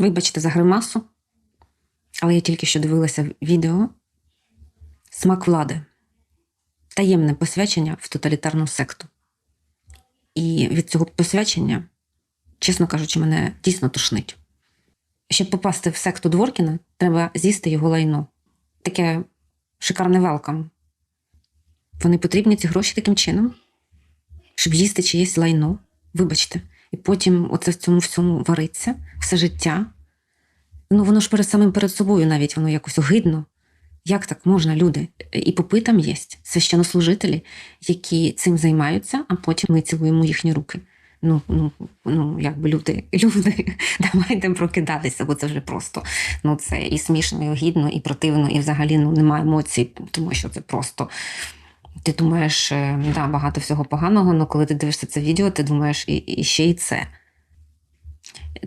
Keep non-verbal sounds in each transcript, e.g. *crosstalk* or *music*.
Вибачте за гримасу, але я тільки що дивилася відео Смак влади. Таємне посвячення в тоталітарну секту. І від цього посвячення, чесно кажучи, мене дійсно тошнить. Щоб попасти в секту Дворкіна, треба з'їсти його лайно. Таке шикарне велкам. Вони потрібні ці гроші таким чином, щоб їсти чиєсь лайно, вибачте, і потім оце в цьому всьому вариться все життя. Ну, воно ж перед самим перед собою навіть воно якось огидно. Як так можна, люди? І попи там є, священнослужителі, які цим займаються, а потім ми цілуємо їхні руки. Ну, ну, ну якби люди, *laughs* люди, давайте прокидатися, бо це вже просто ну, це і смішно, і огідно, і противно, і взагалі ну, немає емоцій, тому що це просто. Ти думаєш, е, да, багато всього поганого, але коли ти дивишся це відео, ти думаєш і, і ще й це.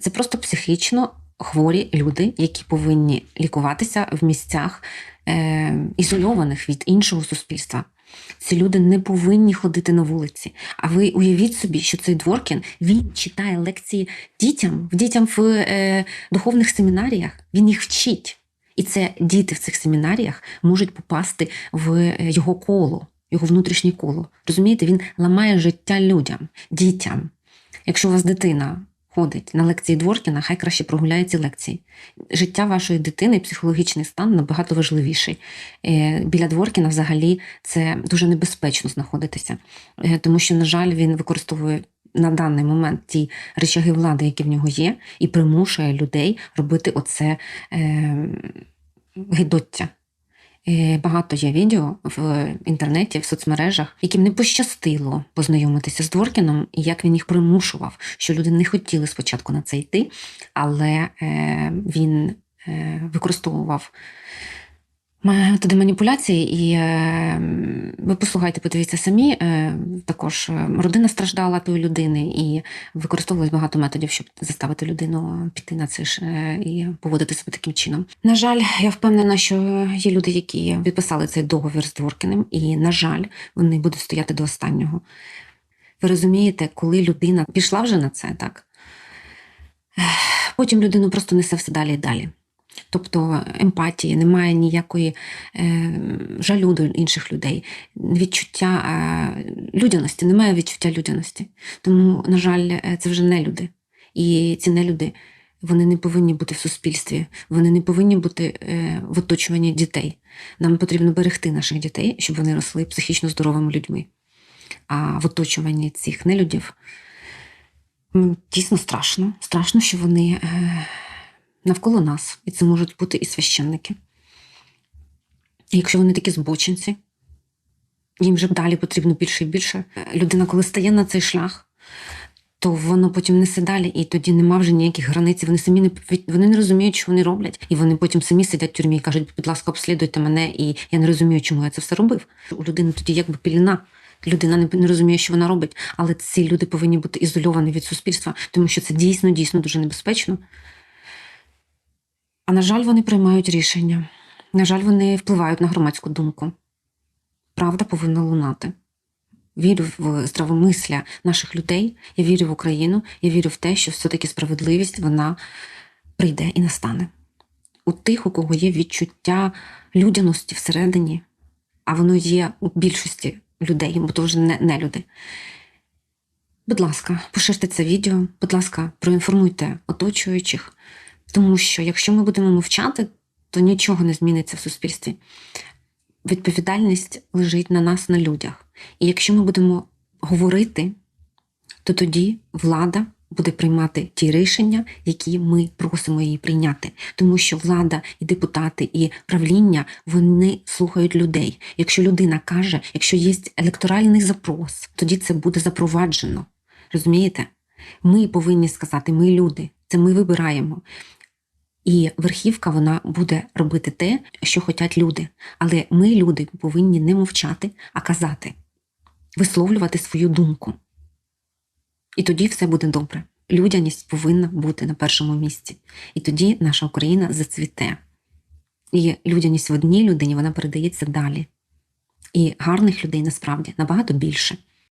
Це просто психічно хворі люди, які повинні лікуватися в місцях е, ізольованих від іншого суспільства. Ці люди не повинні ходити на вулиці. А ви уявіть собі, що цей Дворкін він читає лекції дітям, дітям в е, духовних семінаріях. Він їх вчить. І це діти в цих семінаріях можуть попасти в е, його коло, його внутрішнє коло. Розумієте, він ламає життя людям, дітям. Якщо у вас дитина ходить на лекції Дворкіна, хай краще прогуляє ці лекції. Життя вашої дитини, психологічний стан набагато важливіший. Е, Біля Дворкіна взагалі це дуже небезпечно знаходитися, Е, тому що, на жаль, він використовує. На даний момент ті речаги влади, які в нього є, і примушує людей робити оце е, гидоття. Е, Багато є відео в інтернеті, в соцмережах, яким не пощастило познайомитися з Дворкіном, і як він їх примушував, що люди не хотіли спочатку на це йти, але е, він е, використовував методи маніпуляції, і е, ви послухайте, подивіться самі. Е, також е, родина страждала тої людини, і використовувалось багато методів, щоб заставити людину піти на це ж е, і поводити себе таким чином. На жаль, я впевнена, що є люди, які підписали цей договір з Дворкіним, і, на жаль, вони будуть стояти до останнього. Ви розумієте, коли людина пішла вже на це, так? Потім людину просто несе все далі і далі. Тобто емпатії, немає ніякої е, жалю до інших людей, відчуття е, людяності, немає відчуття людяності. Тому, на жаль, е, це вже не люди. І ці нелюди вони не повинні бути в суспільстві, вони не повинні бути е, в оточуванні дітей. Нам потрібно берегти наших дітей, щоб вони росли психічно здоровими людьми. А в оточуванні цих нелюдів дійсно страшно. Страшно, що вони. Е, навколо нас, і це можуть бути і священники. І якщо вони такі збочинці, їм вже далі потрібно більше і більше. Людина, коли стає на цей шлях, то воно потім несе далі, і тоді нема вже ніяких границь. Вони самі не вони не розуміють, що вони роблять. І вони потім самі сидять в тюрмі і кажуть, будь ласка, обслідуйте мене, і я не розумію, чому я це все робив. У людини тоді якби піліна. Людина не, розуміє, що вона робить, але ці люди повинні бути ізольовані від суспільства, тому що це дійсно дійсно дуже небезпечно. А на жаль, вони приймають рішення. На жаль, вони впливають на громадську думку. Правда повинна лунати. Вірю в здравомисля наших людей, я вірю в Україну, я вірю в те, що все-таки справедливість вона прийде і настане. У тих, у кого є відчуття людяності всередині, а воно є у більшості людей, бо то вже не, не люди. Будь ласка, поширте це відео, будь ласка, проінформуйте оточуючих. Тому що якщо ми будемо мовчати, то нічого не зміниться в суспільстві. Відповідальність лежить на нас, на людях. І якщо ми будемо говорити, то тоді влада буде приймати ті рішення, які ми просимо її прийняти. Тому що влада і депутати, і правління вони слухають людей. Якщо людина каже, якщо є електоральний запрос, тоді це буде запроваджено. Розумієте? Ми повинні сказати, ми люди, це ми вибираємо. І верхівка вона буде робити те, що хочуть люди. Але ми, люди, повинні не мовчати, а казати, висловлювати свою думку. І тоді все буде добре. Людяність повинна бути на першому місці. І тоді наша Україна зацвіте. І людяність в одній людині вона передається далі. І гарних людей насправді набагато більше.